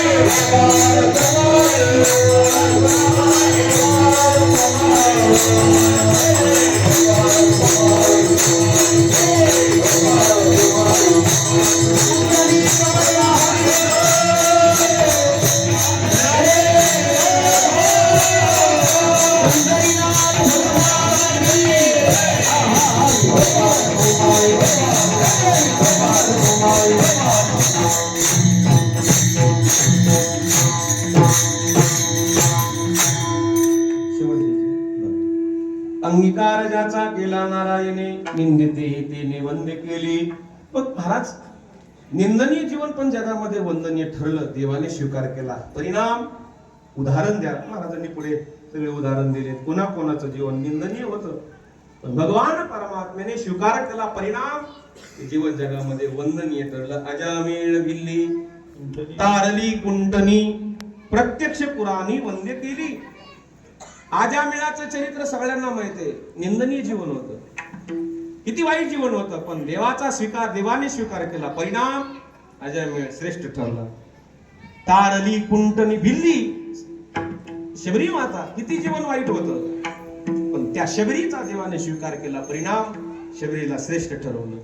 Thank you. ज्याचा केला नारायणे. निंदिते ते वंदे केली. पण महाराज निंदनीय जीवन पण जगामध्ये वंदनीय ठरलं. देवाने स्वीकार केला. परिणाम उदाहरण द्या. महाराजांनी पुढे सगळे उदाहरण दिले. कोणा कोणाचं जीवन निंदनीय होतं. पण भगवान परमात्म्याने स्वीकार केला परिणाम. जीवन जगामध्ये वंदनीय ठरलं. अजामेळ भिल्ली तारली कुंटनी प्रत्यक्ष पुराणी वंदे केली. आजामिळाचं चरित्र सगळ्यांना माहिती आहे. निंदनीय जीवन होत. किती वाईट जीवन होतं पण देवाचा स्वीकार देवाने स्वीकार केला. परिणाम अजामिळ श्रेष्ठ ठरला. तारली कुंटनी भिल्ली. शबरी माता किती जीवन वाईट होत. पण त्या शबरीचा देवाने स्वीकार केला. परिणाम शबरीला श्रेष्ठ ठरवलं.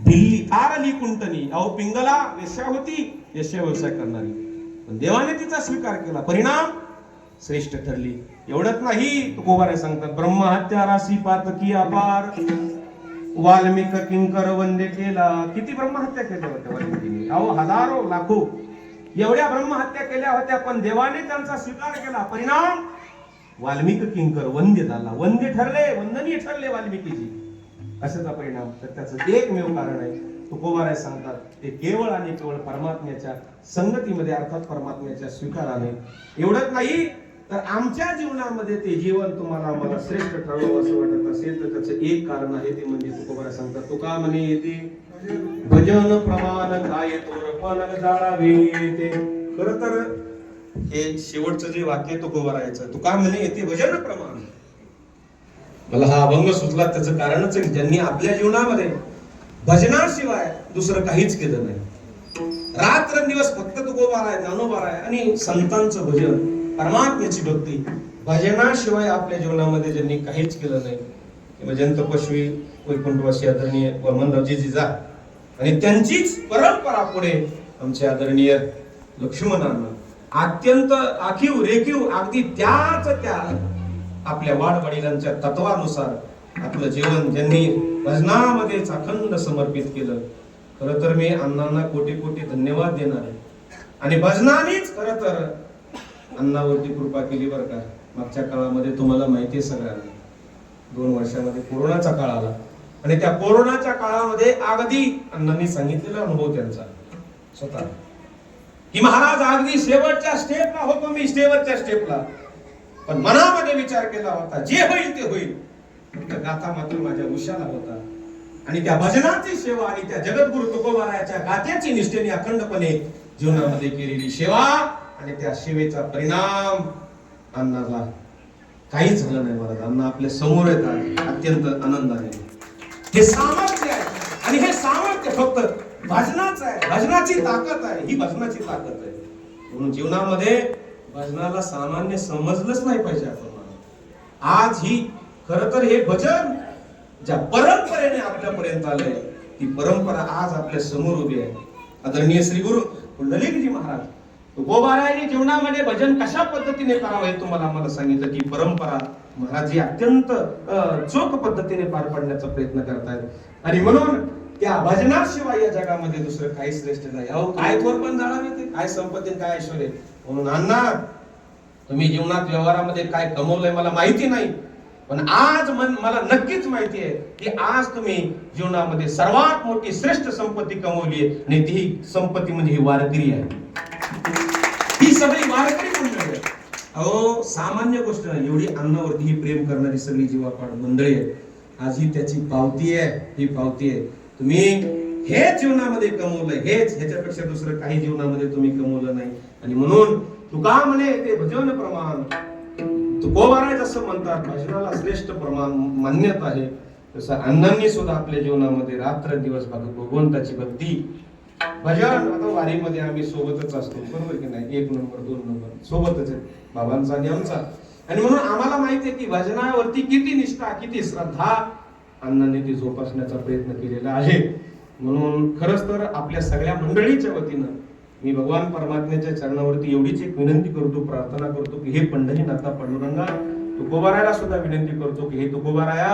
भिल्ली तारली कुंटनी अहो पिंगला वेश्या होती वेश्या व्यवसाय करणारी. पण देवाने तिचा स्वीकार केला. परिणाम श्रेष्ठ ठरली. एवढंच नाही तुकोबारे सांगतात ब्रह्महत्या राशी पातकी अपार. वाल्मिक किंकर वंदे केला. किती ब्रह्महत्या केल्या होत्या अहो हजारो लाखो. एवढ्या ब्रह्महत्या केल्या होत्या पण देवाने त्यांचा स्वीकार केला. परिणाम? वाल्मिक किंकर वंद्य झाला. वंद्य ठरले वंदनीय ठरले वाल्मिकीजी. कशाचा परिणाम. तर त्याचं एकमेव कारण आहे तुकोबाराय सांगतात ते केवळ आणि केवळ परमात्म्याच्या संगतीमध्ये अर्थात परमात्म्याच्या स्वीकाराने. एवढंच नाही तर आमच्या जीवनामध्ये ते जीवन तुम्हाला आम्हाला श्रेष्ठ ठरवावं असं वाटत असेल तर त्याचं एक कारण आहे ते म्हणजे तुकोबारा सांगतात तुका म्हणे येते भजन प्रमाण काय तोरपण जाळावे ते खर तर हे शेवटचं जे वाक्य तुकोबारायचं तुका म्हणे येते भजन प्रमाण. मला हा अभंग सुचला त्याचं कारणच आहे ज्यांनी आपल्या जीवनामध्ये भजनाशिवाय दुसरं काहीच केलं नाही. रात्र दिवस फक्त तुकोबार आहे ज्ञानोबार आहे आणि संतांचं भजन परमात्म्याची भक्ती भजनाशिवाय आपल्या जीवनामध्ये ज्यांनी काहीच केलं नाही किंवा भजन वैकुंठवासी आदरणीय वामनरावजी जिजा आणि त्यांचीच परंपरा पुढे आमचे आदरणीय लक्ष्मणांना. अत्यंत आखीव रेखीव अगदी त्याच त्या आपल्या वाढ वडिलांच्या तत्वानुसार आपलं जीवन ज्यांनी भजनामध्येच अखंड समर्पित केलं खर तर मी अण्णांना कोटी कोटी धन्यवाद देणार आहे. आणि भजनानेच खर तर. अण्णावरती कृपा केली बरं का. मागच्या काळामध्ये तुम्हाला माहिती आहे सगळ्यांना. दोन वर्षामध्ये कोरोनाचा काळ आला. आणि त्या कोरोनाच्या काळामध्ये अगदी अण्णांनी सांगितलेला अनुभव त्यांचा. स्वतः. की महाराज अगदी शेवटच्या स्टेपला होतो मी शेवटच्या स्टेपला पण मनामध्ये विचार केला होता जे होईल ते होईल. गाथा मात्र माझ्या उशाला होता. आणि त्या भजनाची सेवा आणि त्या जगद्गुरु तुकोबारायाच्या गात्याची निष्ठेने अखंडपणे जीवनामध्ये केलेली सेवा आणि त्या सेवेचा परिणाम अण्णाला काहीच झालं नाही महाराज. अण्णा आपल्यासमोर येत आहे. अत्यंत आनंदाने. हे सामर्थ्य आहे. आणि हे सामर्थ्य फक्त भजनाच आहे. भजनाची ताकद आहे. ही भजनाची ताकद आहे. म्हणून जीवनामध्ये भजनाला सामान्य समजलंच नाही पाहिजे आपण. आज ही खर तर हे भजन ज्या परंपरेने आपल्यापर्यंत आलंय ती परंपरा आज आपल्यासमोर उभी आहे. आदरणीय श्री गुरु पुंडलिकजी महाराज गोबारायने जीवनामध्ये भजन कशा पद्धतीने करावं हे तुम्हाला आम्हाला सांगितलं की परंपरा महाराज ही अत्यंत चोख पद्धतीने पार पाडण्याचा प्रयत्न करतायत. आणि म्हणून त्या भजनाशिवाय या जगामध्ये दुसरं काही श्रेष्ठ नाही. अहो काय थोर पण जाणार ते? काय संपत्ती काय ऐश्वर म्हणून अण्णा तुम्ही जीवनात व्यवहारामध्ये काय कमवलंय मला माहिती नाही. पण आज मन मला नक्कीच माहिती आहे की आज तुम्ही जीवनामध्ये सर्वात मोठी श्रेष्ठ संपत्ती कमवली आहे आणि ती संपत्ती म्हणजे ही वारकरी आहे. ही सगळी वारकरी मंडळी अहो सामान्य गोष्ट नाही एवढी अन्नावरती ही प्रेम करणारी सगळी जीवापाड मंडळी आहे आज ही त्याची पावती आहे ही पावती आहे. तुम्ही हेच जीवनामध्ये कमवलं हेच ह्याच्यापेक्षा दुसरं काही जीवनामध्ये तुम्ही कमवलं नाही. आणि म्हणून तुका म्हणे ते भजन प्रमाण तुकोबाराय जसं म्हणतात भजनाला श्रेष्ठ प्रमाण मान्यता आहे. तसं अण्णांनी सुद्धा आपल्या जीवनामध्ये रात्र दिवस भागत भगवंताची भक्ती. भजन आता वारीमध्ये आम्ही सोबतच असतो बरोबर की नाही? एक नंबर दोन नंबर सोबतच आहे. बाबांचा आणि आमचा. आणि म्हणून आम्हाला माहिती आहे की भजनावरती किती निष्ठा किती श्रद्धा अण्णांनी ती जोपासण्याचा प्रयत्न केलेला आहे. म्हणून खरंच तर आपल्या सगळ्या मंडळीच्या वतीनं मी भगवान परमात्म्याच्या चरणावरती एवढीच एक विनंती करतो प्रार्थना करतो की हे पंढरीनाथा पांडुरंगा तुकोबारायला सुद्धा विनंती करतो की हे तुकोबाराया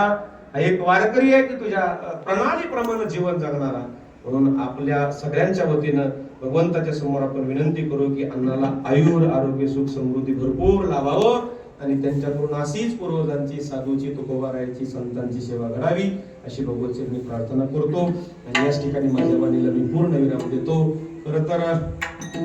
हा एक वारकरी आहे की तुझ्या प्रणालीप्रमाणे जीवन जगणारा. म्हणून आपल्या सगळ्यांच्या वतीनं भगवंताच्या समोर आपण विनंती करू की अन्नाला आयुर आरोग्य सुख समृद्धी भरपूर लाभावं आणि त्यांच्याकडून अशीच पूर्वजांची साधूची तुकोबारायाची संतांची सेवा घडावी अशी भगवतची मी प्रार्थना करतो. आणि याच ठिकाणी माझ्या वाणीला मी पूर्ण विराम देतो. खरं तर